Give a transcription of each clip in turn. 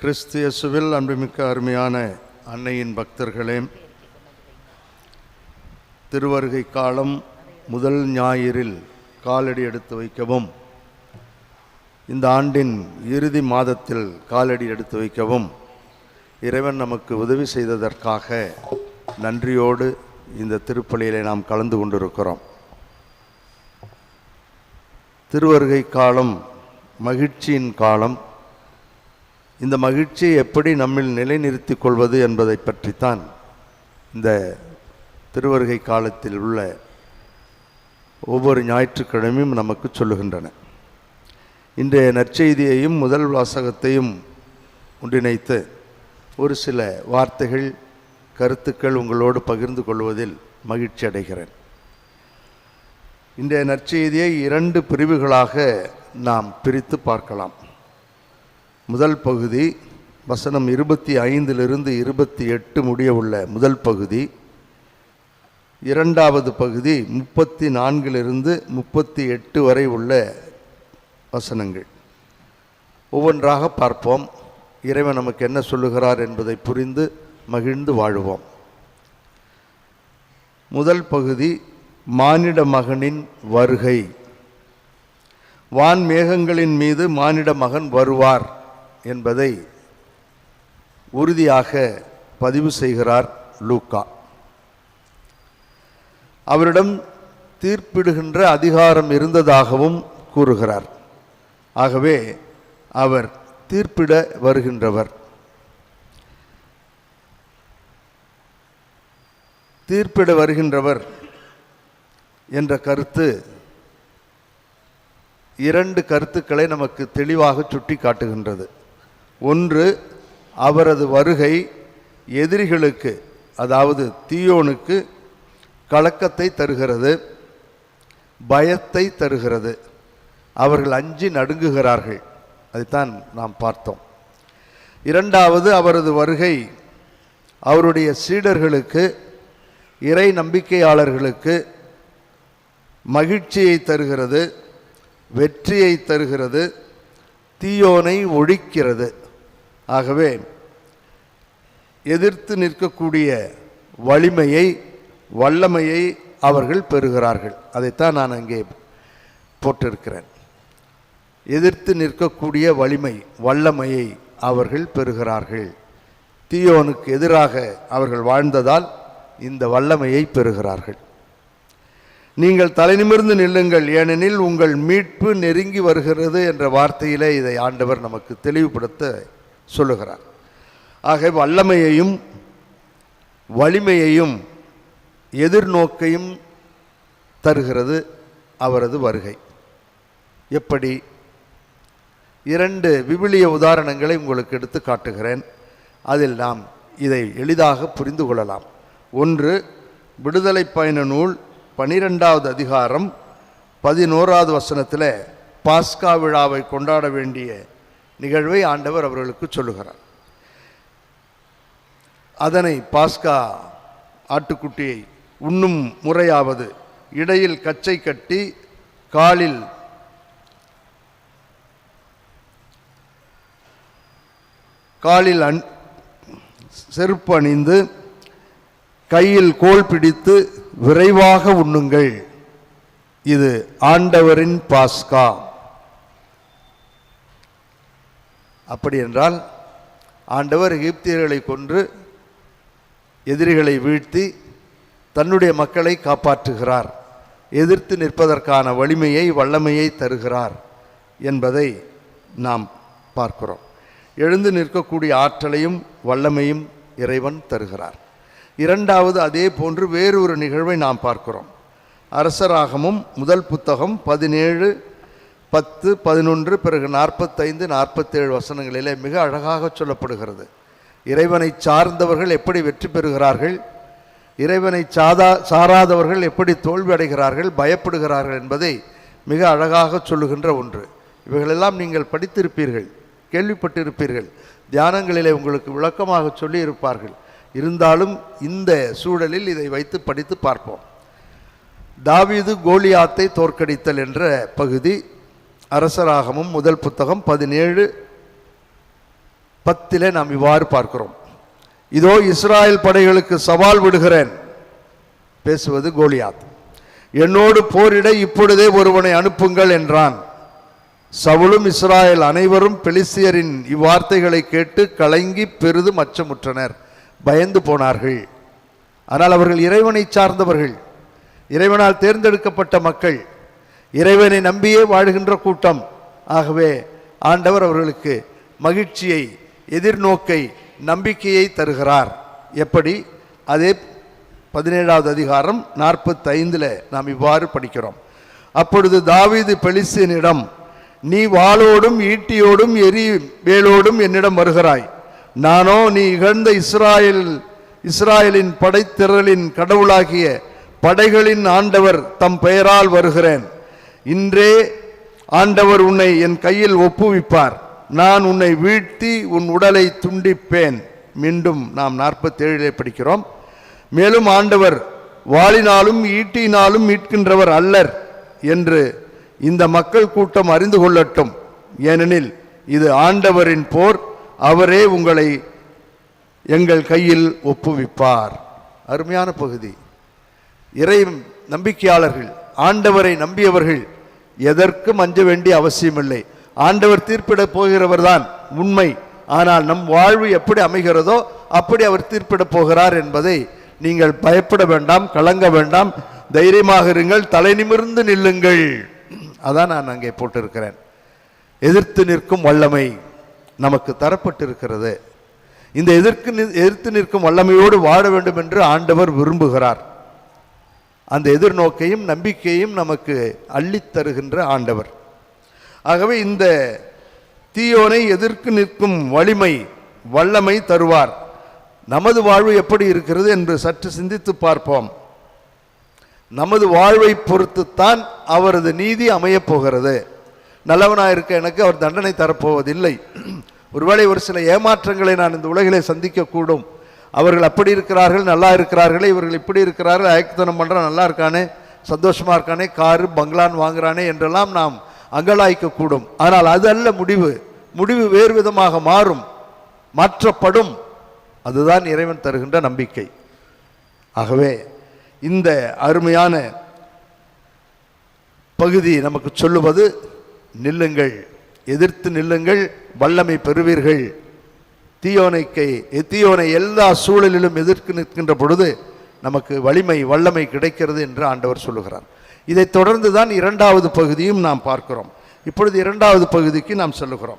கிறிஸ்து இயேசுவில் அன்புமிக்க அருமையான அன்னையின் பக்தர்களே திருவருகை காலம் முதல் ஞாயிறில் காலடி எடுத்து வைக்கவும். இந்த ஆண்டின் இறுதி மாதத்தில் காலடி எடுத்து வைக்கவும். இறைவன் நமக்கு உதவி செய்ததற்காக நன்றியோடு இந்த திருப்பலியிலே நாம் கலந்து கொண்டிருக்கிறோம். திருவருகை காலம் மகிழ்ச்சியின் காலம். இந்த மகிழ்ச்சியை எப்படி நம்மில் நிலைநிறுத்தி கொள்வது என்பதை பற்றித்தான் இந்த திருவருகை காலத்தில் உள்ள ஒவ்வொரு ஞாயிற்றுக்கிழமையும் நமக்கு சொல்லுகின்றன. இன்றைய நற்செய்தியையும் முதல் வாசகத்தையும் ஒன்றிணைத்து ஒரு சில வார்த்தைகள் கருத்துக்கள் உங்களோடு பகிர்ந்து கொள்வதில் மகிழ்ச்சி அடைகிறேன். இன்றைய நற்செய்தியை இரண்டு பிரிவுகளாக நாம் பிரித்து பார்க்கலாம். முதல் பகுதி வசனம் இருபத்தி ஐந்திலிருந்து இருபத்தி எட்டு முடிய உள்ள முதல் பகுதி. இரண்டாவது பகுதி முப்பத்தி நான்கிலிருந்து முப்பத்தி எட்டு வரை உள்ள வசனங்கள். ஒவ்வொன்றாக பார்ப்போம். இறைவன் நமக்கு என்ன சொல்லுகிறார் என்பதை புரிந்து மகிழ்ந்து வாழுவோம். முதல் பகுதி மானிட மகனின் வருகை. வான் மேகங்களின் மீது மானிட மகன் வருவார். என்பதை உறுதியாக பதிவு செய்கிறார் லூக்கா. அவரிடம் தீர்ப்பிடுகின்ற அதிகாரம் இருந்ததாகவும் கூறுகிறார். ஆகவே அவர் தீர்ப்பிட வருகின்றவர். தீர்ப்பிட வருகின்றவர் என்ற கருத்து இரண்டு கருத்துக்களை நமக்கு தெளிவாக சுட்டி காட்டுகின்றது ஒன்று அவரது வருகை எதிரிகளுக்கு அதாவது தீயோனுக்கு கலக்கத்தை தருகிறது பயத்தை தருகிறது. அவர்கள் அஞ்சி நடுங்குகிறார்கள். அதைத்தான் நாம் பார்த்தோம். இரண்டாவது அவரது வருகை அவருடைய சீடர்களுக்கு இறை நம்பிக்கையாளர்களுக்கு மகிழ்ச்சியை தருகிறது வெற்றியை தருகிறது தீயோனை ஒழிக்கிறது. ஆகவே எதிர்த்து நிற்கக்கூடிய வலிமையை வல்லமையை அவர்கள் பெறுகிறார்கள். அதைத்தான் நான் அங்கே போட்டிருக்கிறேன். எதிர்த்து நிற்கக்கூடிய வலிமை வல்லமையை அவர்கள் பெறுகிறார்கள். தீயோனுக்கு எதிராக அவர்கள் வாழ்ந்ததால் இந்த வல்லமையை பெறுகிறார்கள். நீங்கள் தலைநிமிர்ந்து நில்லுங்கள் ஏனெனில் உங்கள் மீட்பு நெருங்கி வருகிறது என்ற வார்த்தையிலே இதை ஆண்டவர் நமக்கு தெளிவுபடுத்த சொல்லுகிறார். ஆக வல்லமையையும் வலிமையையும் எதிர்நோக்கையும் தருகிறது அவரது வருகை. எப்படி? இரண்டு விவிலிய உதாரணங்களை உங்களுக்கு எடுத்து காட்டுகிறேன். அதில் நாம் இதை எளிதாக புரிந்து கொள்ளலாம். ஒன்று விடுதலை பயண நூல் பனிரெண்டாவது அதிகாரம் பதினோராவது வசனத்தில் பாஸ்கா விழாவை கொண்டாட வேண்டிய நிகழ்வை ஆண்டவர் அவர்களுக்கு சொல்லுகிறார். அதனை பாஸ்கா ஆட்டுக்குட்டியை உண்ணும் முறையாவது இடையில் கச்சை கட்டி காலில் காலில் அண் செருப்பு அணிந்து கையில் கோல் பிடித்து விரைவாக உண்ணுங்கள். இது ஆண்டவரின் பாஸ்கா. அப்படி என்றால் ஆண்டவர் எகிப்தியர்களை கொன்று எதிரிகளை வீழ்த்தி தன்னுடைய மக்களை காப்பாற்றுகிறார். எதிர்த்து நிற்பதற்கான வலிமையை வல்லமையை தருகிறார் என்பதை நாம் பார்க்கிறோம். எழுந்து நிற்கக்கூடிய ஆற்றலையும் வல்லமையும் இறைவன் தருகிறார். இரண்டாவது அதே போன்று வேறு ஒரு நிகழ்வை நாம் பார்க்கிறோம். அரசராகமும் முதல் புத்தகம் பதினேழு பத்து பதினொன்று பிறகு நாற்பத்தைந்து நாற்பத்தேழு வசனங்களிலே மிக அழகாக சொல்லப்படுகிறது. இறைவனை சார்ந்தவர்கள் எப்படி வெற்றி பெறுகிறார்கள்? இறைவனை சாதா சாராதவர்கள் எப்படி தோல்வி அடைகிறார்கள்? பயப்படுகிறார்கள் என்பதை மிக அழகாக சொல்லுகின்ற ஒன்று. இவைகளெல்லாம் நீங்கள் படித்திருப்பீர்கள் கேள்விப்பட்டிருப்பீர்கள் தியானங்களிலே உங்களுக்கு விளக்கமாக சொல்லி இருப்பார்கள் இருந்தாலும் இந்த சூழலில் இதை வைத்து படித்து பார்ப்போம். தாவீது கோலியாத்தை தோற்கடித்தல் என்ற பகுதி அரசராகமும் முதல் புத்தகம் பதினேழு பத்தில் நாம் இவ்வாறு பார்க்கிறோம். இதோ இஸ்ராயல் படைகளுக்கு சவால் விடுகிறேன். பேசுவது கோலியாத். என்னோடு போரிட இப்பொழுதே ஒருவனை அனுப்புங்கள் என்றான். சவுலும் இஸ்ராயல் அனைவரும் பெலிசியரின் இவ்வார்த்தைகளை கேட்டு கலங்கி பெரிதும் அச்சமுற்றனர். பயந்து போனார்கள். ஆனால் அவர்கள் இறைவனை சார்ந்தவர்கள். இறைவனால் தேர்ந்தெடுக்கப்பட்ட மக்கள். இறைவனை நம்பியே வாழ்கின்ற கூட்டம். ஆகவே ஆண்டவர் அவர்களுக்கு மகிழ்ச்சியை எதிர்நோக்கை நம்பிக்கையை தருகிறார். எப்படி? அதே பதினேழாவது அதிகாரம் நாற்பத்தைந்தில் நாம் இவ்வாறு படிக்கிறோம். அப்பொழுது தாவீது பெலிசினிடம் நீ வாளோடும் ஈட்டியோடும் எரி வேலோடும் என்னிடம் வருகிறாய். நானோ நீ இகழ்ந்த இஸ்ராயல் இஸ்ராயலின் படைத்திரளின் கடவுளாகிய படைகளின் ஆண்டவர் தம் பெயரால் வருகிறேன். இன்றே ஆண்டவர் உன்னை என் கையில் ஒப்புவிப்பார். நான் உன்னை வீழ்த்தி உன் உடலை துண்டிப்பேன். மீண்டும் நாம் நாற்பத்தேழிலே படிக்கிறோம். மேலும் ஆண்டவர் வாளினாலும் ஈட்டினாலும் மீட்கின்றவர் அல்லர் என்று இந்த மக்கள் கூட்டம் அறிந்து கொள்ளட்டும். ஏனெனில் இது ஆண்டவரின் போர். அவரே உங்களை எங்கள் கையில் ஒப்புவிப்பார். அருமையான பகுதி. இறை நம்பிக்கையாளர்கள் ஆண்டவரை நம்பியவர்கள் எதற்கும் அஞ்ச வேண்டிய அவசியமில்லை. ஆண்டவர் தீர்ப்பிடப் போகிறவர்தான் உண்மை. ஆனால் நம் வாழ்வு எப்படி அமைகிறதோ அப்படி அவர் தீர்ப்பிடப் போகிறார் என்பதை நீங்கள் பயப்பட வேண்டாம் கலங்க வேண்டாம். தைரியமாக இருங்கள் தலை நிமிர்ந்து நில்லுங்கள். அதான் நான் அங்கே போட்டிருக்கிறேன். எதிர்த்து நிற்கும் வல்லமை நமக்கு தரப்பட்டிருக்கிறது. இந்த எதிர்க்கு நி- எதிர்த்து நிற்கும் வல்லமையோடு வாழ வேண்டும் என்று ஆண்டவர் விரும்புகிறார். அந்த எதிர்நோக்கையும் நம்பிக்கையும் நமக்கு அள்ளித் தருகின்ற ஆண்டவர். ஆகவே இந்த தீயோனை எதிர்க்கு நிற்கும் வலிமை வல்லமை தருவார். நமது வாழ்வு எப்படி இருக்கிறது என்று சற்று சிந்தித்து பார்ப்போம். நமது வாழ்வை பொறுத்துத்தான் அவரது நீதி அமையப் போகிறது. நல்லவனாக இருக்க எனக்கு அவர் தண்டனை தரப்போவதில்லை. ஒருவேளை ஒரு சில ஏமாற்றங்களை நான் இந்த உலகிலே சந்திக்கக்கூடும். அவர்கள் அப்படி இருக்கிறார்கள் நல்லா இருக்கிறார்களே இவர்கள் இப்படி இருக்கிறார்கள் அயக்குத்தனம் பண்ணுறான் நல்லா இருக்கானே சந்தோஷமாக இருக்கானே காரு பங்களான் வாங்குறானே என்றெல்லாம் நாம் அங்கலாய்க்கக்கூடும். ஆனால் அது அல்ல முடிவு. முடிவு வேறு விதமாக மாறும். மாற்றப்படும். அதுதான் இறைவன் தருகின்ற நம்பிக்கை. ஆகவே இந்த அருமையான பகுதி நமக்கு சொல்லுவது நில்லுங்கள். எதிர்த்து நில்லுங்கள். வல்லமை பெறுவீர்கள். தீயோனைக்கை தீயோனை எல்லா சூழலிலும் எதிர்க்கு நிற்கின்ற பொழுது நமக்கு வலிமை வல்லமை கிடைக்கிறது என்று ஆண்டவர் சொல்லுகிறார். இதைத் தொடர்ந்து தான் இரண்டாவது பகுதியும் நாம் பார்க்கிறோம். இப்பொழுது இரண்டாவது பகுதிக்கு நாம் சொல்லுகிறோம்.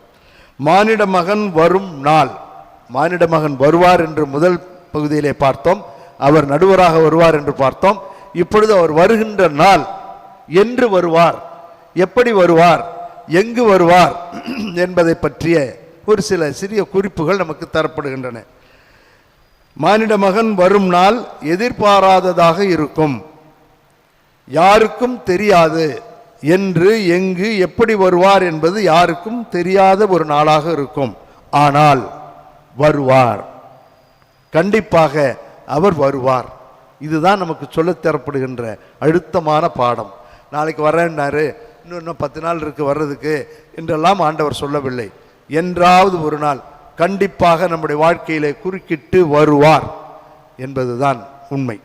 மானிட மகன் வரும் நாள். மானிட மகன் வருவார் என்று முதல் பகுதியிலே பார்த்தோம். அவர் நடுவராக வருவார் என்று பார்த்தோம். இப்பொழுது அவர் வருகின்ற நாள் என்று வருவார். எப்படி வருவார்? எங்கு வருவார்? என்பதை பற்றிய ஒரு சில சிறிய குறிப்புகள் நமக்கு தரப்படுகின்றன. மானிட மகன் வரும் நாள் எதிர்பாராததாக இருக்கும். யாருக்கும் தெரியாது என்று எங்கு எப்படி வருவார் என்பது யாருக்கும் தெரியாத ஒரு நாளாக இருக்கும். ஆனால் வருவார். கண்டிப்பாக அவர் வருவார். இதுதான் நமக்கு சொல்ல தரப்படுகின்ற அழுத்தமான பாடம். நாளைக்கு வரேன்னாரு இன்னும் இன்னும் பத்து நாள் இருக்கு வர்றதுக்கு என்றெல்லாம் ஆண்டவர் சொல்லவில்லை. என்றாவது ஒரு நாள் கண்டிப்பாக நம்முடைய வாழ்க்கையிலே குறுக்கிட்டு வருவார் என்பதுதான் உண்மை.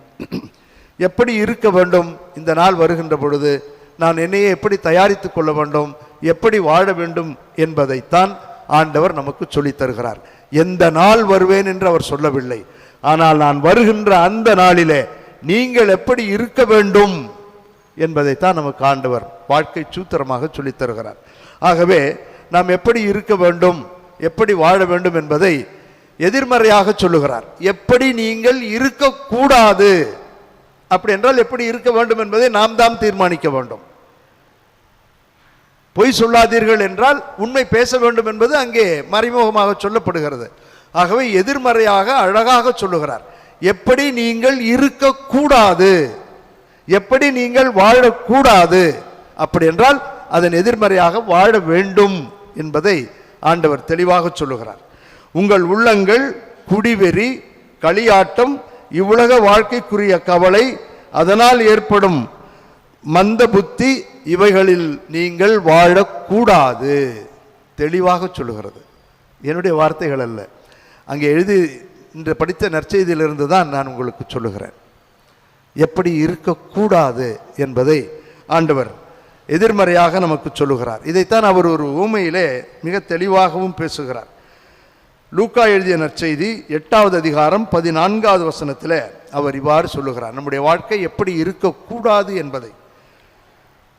எப்படி இருக்க வேண்டும்? இந்த நாள் வருகின்ற பொழுது நான் என்னையே எப்படி தயாரித்து கொள்ள வேண்டும்? எப்படி வாழ வேண்டும் என்பதைத்தான் ஆண்டவர் நமக்கு சொல்லித் தருகிறார். எந்த நாள் வருவேன் என்று அவர் சொல்லவில்லை. ஆனால் நான் வருகின்ற அந்த நாளிலே நீங்கள் எப்படி இருக்க வேண்டும் என்பதைத்தான் நமக்கு ஆண்டவர் வாழ்க்கை சூத்திரமாக சொல்லித் தருகிறார். ஆகவே நாம் எப்படி இருக்க வேண்டும் எப்படி வாழ வேண்டும் என்பதை எதிர்மறையாக சொல்லுகிறார். எப்படி நீங்கள் இருக்கக்கூடாது அப்படி என்றால் எப்படி இருக்க வேண்டும் என்பதை நாம் தான் தீர்மானிக்க வேண்டும். பொய் சொல்லாதீர்கள் என்றால் உண்மை பேச வேண்டும் என்பது அங்கே மறைமுகமாக சொல்லப்படுகிறது. ஆகவே எதிர்மறையாக அழகாக சொல்லுகிறார். எப்படி நீங்கள் இருக்கக்கூடாது எப்படி நீங்கள் வாழக்கூடாது அப்படி என்றால் அதன் எதிர்மறையாக வாழ வேண்டும். என்பதை ஆண்டவர் தெளிவாக சொல்லுகிறார். உங்கள் உள்ளங்கள் குடிவெறி களியாட்டம் இவ்வுலக வாழ்க்கைக்குரிய கவலை அதனால் ஏற்படும் மந்த புத்தி இவைகளில் நீங்கள் வாழக்கூடாது. தெளிவாக சொல்லுகிறது. என்னுடைய வார்த்தைகள் அல்ல. அங்கே எழுதி இன்று படித்த நற்செய்தியிலிருந்து தான் நான் உங்களுக்கு சொல்லுகிறேன். எப்படி இருக்கக்கூடாது என்பதை ஆண்டவர் எதிர்மறையாக நமக்கு சொல்லுகிறார். இதைத்தான் அவர் ஒரு ஊமையிலே மிக தெளிவாகவும் பேசுகிறார். லூக்கா எழுதிய நற்செய்தி எட்டாவது அதிகாரம் பதினான்காவது வசனத்தில் அவர் இவ்வாறு சொல்லுகிறார். நம்முடைய வாழ்க்கை எப்படி இருக்கக்கூடாது என்பதை.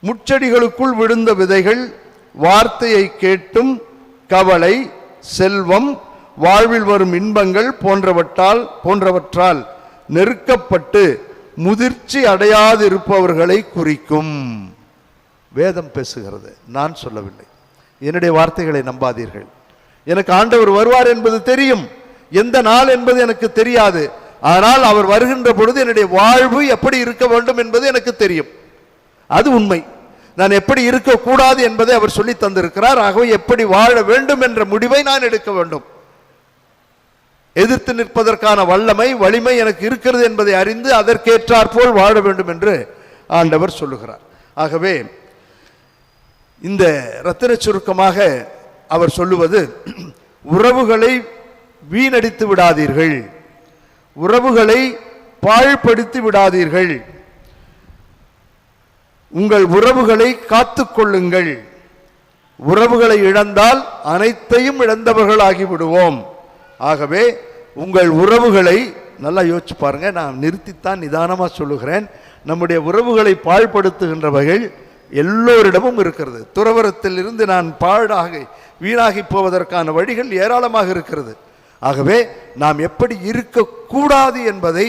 முச்செடிகளுக்குள் விழுந்த விதைகள் வார்த்தையை கேட்டும் கவலை செல்வம் வாழ்வில் வரும் இன்பங்கள் போன்றவற்றால் போன்றவற்றால் நெருக்கப்பட்டு முதிர்ச்சி அடையாதிருப்பவர்களை குறிக்கும். வேதம் பேசுகிறது. நான் சொல்லவில்லை. என்னுடைய வார்த்தைகளை நம்பாதீர்கள். எனக்கு ஆண்டவர் வருவார் என்பது தெரியும். எந்த நாள் என்பது எனக்கு தெரியாது. ஆனால் அவர் வருகின்ற பொழுது என்னுடைய வாழ்வு எப்படி இருக்க வேண்டும் என்பது எனக்கு தெரியும். அது உண்மை. நான் எப்படி இருக்கக்கூடாது என்பதை அவர் சொல்லி தந்திருக்கிறார். ஆகவே எப்படி வாழ வேண்டும் என்ற முடிவை நான் எடுக்க வேண்டும். எதிர்த்து நிற்பதற்கான வல்லமை வலிமை எனக்கு இருக்கிறது என்பதை அறிந்து அதற்கேற்றாற்போல் வாழ வேண்டும் என்று ஆண்டவர் சொல்லுகிறார். ஆகவே இந்த ரத்தின சுருக்கமாக அவர் சொல்லுவது உறவுகளை வீணடித்து விடாதீர்கள். உறவுகளை பாழ்படுத்தி விடாதீர்கள். உங்கள் உறவுகளை காத்துக்கொள்ளுங்கள் உறவுகளை இழந்தால் அனைத்தையும் இழந்தவர்களாகி விடுவோம். ஆகவே உங்கள் உறவுகளை நல்லா யோசிச்சு பாருங்க. நான் நிறுத்தித்தான் நிதானமாக சொல்லுகிறேன். நம்முடைய உறவுகளை பாழ்படுத்துகின்றவர்கள் எல்லோரிடமும் இருக்கிறது. துறவரத்தில் இருந்து நான் பாழாக வீணாகி போவதற்கான வழிகள் ஏராளமாக இருக்கிறது. ஆகவே நாம் எப்படி இருக்கக்கூடாது என்பதை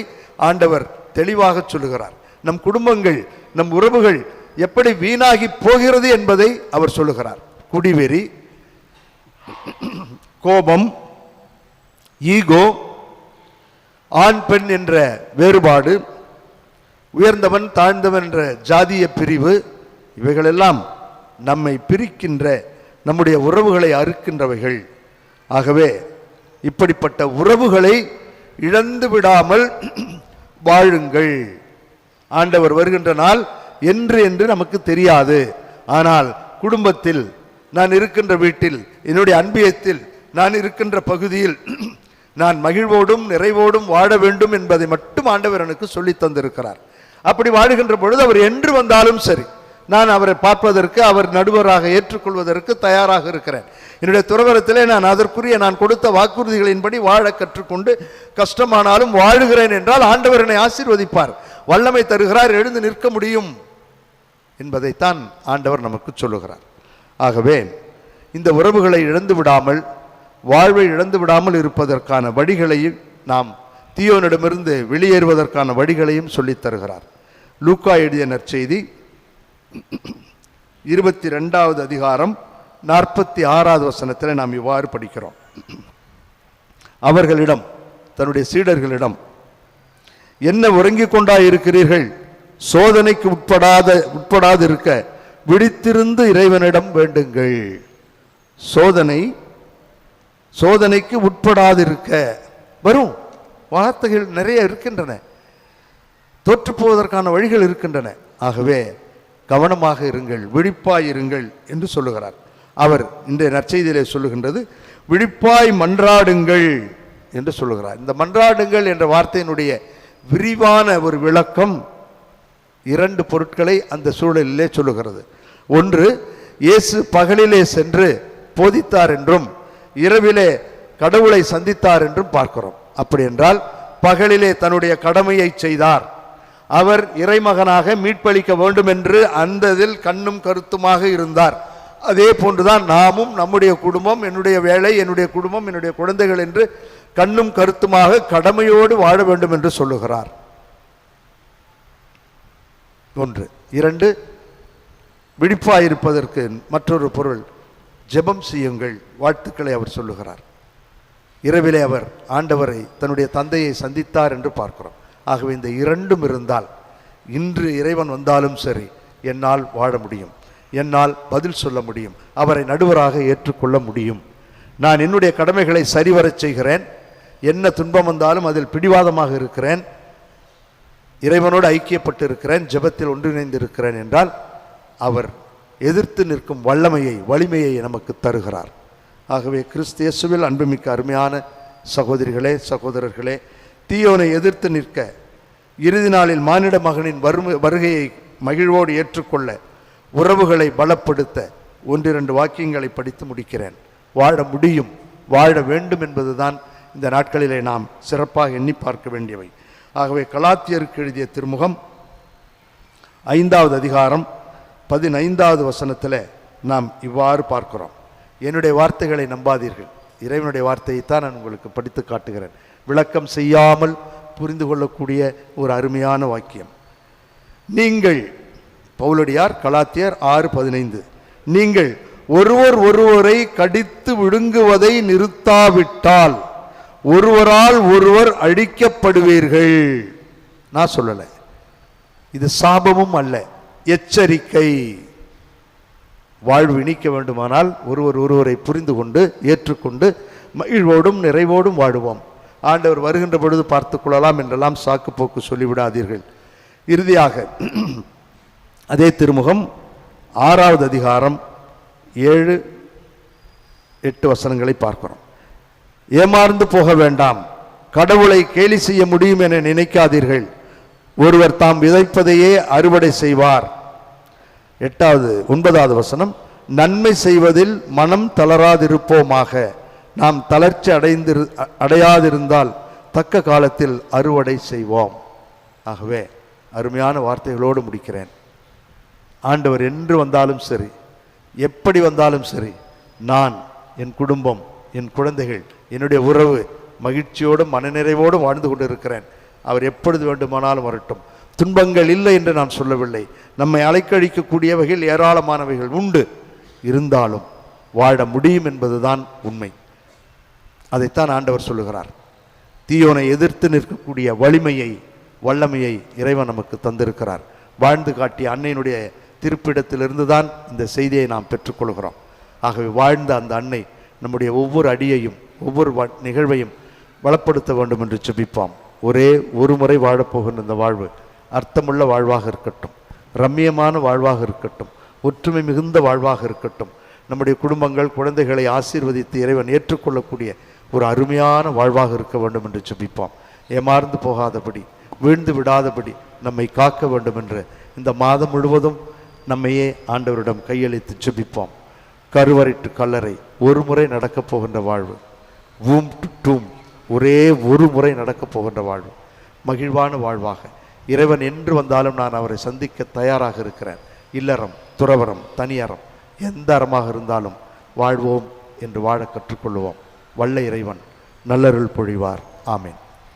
ஆண்டவர் தெளிவாக சொல்லுகிறார். நம் குடும்பங்கள் நம் உறவுகள் எப்படி வீணாகி போகிறது என்பதை அவர் சொல்லுகிறார். குடிவெறி கோபம் ஈகோ ஆண் பெண் என்ற வேறுபாடு உயர்ந்தவன் தாழ்ந்தவன் என்ற ஜாதிய பிரிவு இவைகளெல்லாம் நம்மை பிரிக்கின்ற நம்முடைய உறவுகளை அறுக்கின்றவைகள். ஆகவே இப்படிப்பட்ட உறவுகளை இழந்து விடாமல் வாழுங்கள். ஆண்டவர் வருகின்ற நாள் என்று என்று நமக்கு தெரியாது. ஆனால் குடும்பத்தில் நான் இருக்கின்ற வீட்டில் என்னுடைய அன்பியத்தில் நான் இருக்கின்ற பகுதியில் நான் மகிழ்வோடும் நிறைவோடும் வாழ வேண்டும் என்பதை மட்டும் ஆண்டவர் எனக்கு சொல்லி தந்திருக்கிறார். அப்படி வாழுகின்ற பொழுது அவர் என்று வந்தாலும் சரி நான் அவரை பார்ப்பதற்கு அவர் நடுவராக ஏற்றுக்கொள்வதற்கு தயாராக இருக்கிறேன். என்னுடைய துறவரத்திலே நான் அதற்குரிய நான் கொடுத்த வாக்குறுதிகளின்படி வாழ கற்றுக்கொண்டு கஷ்டமானாலும் வாழுகிறேன் என்றால் ஆண்டவர் என்னை ஆசீர்வதிப்பார். வல்லமை தருகிறார் எழுந்து நிற்க முடியும் என்பதைத்தான் ஆண்டவர் நமக்கு சொல்லுகிறார். ஆகவே இந்த உறவுகளை இழந்து விடாமல் வாழ்வை இழந்து விடாமல் இருப்பதற்கான வழிகளையும் நாம் தீயோனிடமிருந்து வெளியேறுவதற்கான வழிகளையும் சொல்லித் தருகிறார். லூக்கா எழுதிய நற்செய்தி இருபத்தி ரெண்டாவது அதிகாரம் நாற்பத்தி ஆறாவது வசனத்தில் நாம் இவ்வாறு படிக்கிறோம். அவர்களிடம் தன்னுடைய சீடர்களிடம் என்ன உறங்கிக் கொண்டா இருக்கிறீர்கள் சோதனைக்கு உட்படாத உட்படாது இருக்க விழித்திருந்து இறைவனிடம் வேண்டுங்கள். சோதனை சோதனைக்கு உட்படாதிருக்க. வரும் வார்த்தைகள் நிறைய இருக்கின்றன. தோற்று போவதற்கான வழிகள் இருக்கின்றன. ஆகவே கவனமாக இருங்கள் விழிப்பாய் இருங்கள் என்று சொல்லுகிறார். அவர் இன்றைய நற்செய்தியிலே சொல்லுகின்றது விழிப்பாய் மன்றாடுங்கள் என்று சொல்லுகிறார். இந்த மன்றாடுங்கள் என்ற வார்த்தையினுடைய விரிவான ஒரு விளக்கம் இரண்டு பொருட்களை அந்த சூழலிலே சொல்லுகிறது. ஒன்று இயேசு பகலிலே சென்று போதித்தார் என்றும் இரவிலே கடவுளை சந்தித்தார் என்றும் பார்க்கிறோம். அப்படி என்றால் பகலிலே தன்னுடைய கடமையை செய்தார். அவர் இறைமகனாக மீட்பளிக்க வேண்டும் என்று அந்ததில் கண்ணும் கருத்துமாக இருந்தார். அதே போன்றுதான் நாமும் நம்முடைய குடும்பம் என்னுடைய வேலை என்னுடைய குடும்பம் என்னுடைய குழந்தைகள் என்று கண்ணும் கருத்துமாக கடமையோடு வாழ வேண்டும் என்று சொல்லுகிறார். ஒன்று. இரண்டு விழிப்பாயிருப்பதற்கு மற்றொரு பொருள் ஜெபம் செய்யுங்கள் வாழ்த்துக்களை அவர் சொல்லுகிறார். இரவிலே அவர் ஆண்டவரை தன்னுடைய தந்தையை சந்தித்தார் என்று பார்க்கிறோம். ஆகவே இந்த இரண்டும் இருந்தால் இன்று இறைவன் வந்தாலும் சரி என்னால் வாழ முடியும். என்னால் பதில் சொல்ல முடியும். அவரை நடுவராக ஏற்றுக்கொள்ள முடியும். நான் என்னுடைய கடமைகளை சரிவரச் செய்கிறேன். என்ன துன்பம் வந்தாலும் அதில் பிடிவாதமாக இருக்கிறேன். இறைவனோடு ஐக்கியப்பட்டு இருக்கிறேன் ஜெபத்தில் ஒன்றிணைந்திருக்கிறேன் என்றால் அவர் எதிர்த்து நிற்கும் வல்லமையை வலிமையை நமக்கு தருகிறார். ஆகவே கிறிஸ்தியசுவில் அன்புமிக்க அருமையான சகோதரிகளே சகோதரர்களே தீயோனை எதிர்த்து நிற்க இறுதி நாளில் மானிட மகனின் வறுமை வருகையை மகிழ்வோடு ஏற்றுக்கொள்ள உறவுகளை பலப்படுத்த ஒன்றிரண்டு வாக்கியங்களை படித்து முடிக்கிறேன். வாழ முடியும் வாழ வேண்டும் என்பதுதான் இந்த நாட்களிலே நாம் சிறப்பாக எண்ணி பார்க்க வேண்டியவை. ஆகவே கலாத்தியருக்கு எழுதிய திருமுகம் ஐந்தாவது அதிகாரம் பதினைந்தாவது வசனத்தில் நாம் இவ்வாறு பார்க்கிறோம். என்னுடைய வார்த்தைகளை நம்பாதீர்கள். இறைவனுடைய வார்த்தையைத்தான் நான் உங்களுக்கு படித்து காட்டுகிறேன். விளக்கம் செய்யாமல் புரிந்து கொள்ளக்கூடிய ஒரு அருமையான வாக்கியம். நீங்கள் பவுலடியார் கலாத்தியர் ஆறு பதினைந்து. நீங்கள் ஒருவர் ஒருவரை கடித்து விழுங்குவதை நிறுத்தாவிட்டால் ஒருவரால் ஒருவர் அழிக்கப்படுவீர்கள். நான் சொல்லலை. இது சாபமும் அல்ல எச்சரிக்கை. வாழ்வு இணைக்க வேண்டுமானால் ஒருவர் ஒருவரை புரிந்து கொண்டு ஏற்றுக்கொண்டு மகிழ்வோடும் நிறைவோடும் வாழுவோம். ஆண்டவர் வருகின்ற பொழுது பார்த்துக் கொள்ளலாம் என்றெல்லாம் சாக்கு போக்கு சொல்லிவிடாதீர்கள். இறுதியாக அதே திருமுகம் ஆறாவது அதிகாரம் ஏழு எட்டு வசனங்களை பார்க்கிறோம். ஏமாந்து போக வேண்டாம். கடவுளை கேலி செய்ய முடியும் என நினைக்காதீர்கள். ஒருவர் தாம் விதைப்பதையே அறுவடை செய்வார். எட்டாவது ஒன்பதாவது வசனம் நன்மை செய்வதில் மனம் தளராதிருப்போமாக. நாம் தளர்ச்சி அடைந்திரு அடையாதிருந்தால் தக்க காலத்தில் அறுவடை செய்வோம். ஆகவே அருமையான வார்த்தைகளோடு முடிக்கிறேன். ஆண்டவர் என்று வந்தாலும் சரி எப்படி வந்தாலும் சரி நான் என் குடும்பம் என் குழந்தைகள் என்னுடைய உறவு மகிழ்ச்சியோடும் மனநிறைவோடும் வாழ்ந்து கொண்டிருக்கிறேன். அவர் எப்பொழுது வேண்டுமானாலும் வரட்டும். துன்பங்கள் இல்லை என்று நான் சொல்லவில்லை. நம்மை அலைக்கழிக்கக்கூடியவைகள் ஏராளமானவைகள் உண்டு. இருந்தாலும் வாழ முடியும் என்பதுதான் உண்மை. அதைத்தான் ஆண்டவர் சொல்லுகிறார். தீயோனை எதிர்த்து நிற்கக்கூடிய வலிமையை வல்லமையை இறைவன் நமக்கு தந்திருக்கிறார். வாழ்ந்து காட்டிய அன்னையினுடைய திருப்பிடத்திலிருந்து தான் இந்த செய்தியை நாம் பெற்றுக்கொள்கிறோம். ஆகவே வாழ்ந்த அந்த அன்னை நம்முடைய ஒவ்வொரு அடியையும் ஒவ்வொரு நிகழ்வையும் வளப்படுத்த வேண்டும் என்று செபிப்போம் ஒரே ஒரு முறை வாழப்போகின்ற இந்த வாழ்வு அர்த்தமுள்ள வாழ்வாக இருக்கட்டும் ரம்மியமான வாழ்வாக இருக்கட்டும் ஒற்றுமை மிகுந்த வாழ்வாக இருக்கட்டும். நம்முடைய குடும்பங்கள் குழந்தைகளை ஆசீர்வதித்து இறைவன் ஏற்றுக்கொள்ளக்கூடிய ஒரு அருமையான வாழ்வாக இருக்க வேண்டும் என்று செபிப்போம் ஏமாறந்து போகாதபடி வீழ்ந்து விடாதபடி நம்மை காக்க வேண்டும் என்று இந்த மாதம் முழுவதும் நம்மையே ஆண்டவரிடம் கையளித்து செபிப்போம் கருவறைட்டு கல்லறை ஒரு முறை நடக்கப் போகின்ற வாழ்வு வூம் டு டூம் ஒரே ஒரு முறை நடக்கப் போகின்ற வாழ்வு. மகிழ்வான வாழ்வாக. இறைவன் என்று வந்தாலும் நான் அவரை சந்திக்க தயாராக இருக்கிறேன். இல்லறம் துறவரம் தனியறம் எந்த அறமாக இருந்தாலும் வாழ்வோம் என்று வாழ கற்றுக்கொள்வோம். வல்ல இறைவன் நல்லருள் பொழிவார். ஆமேன்.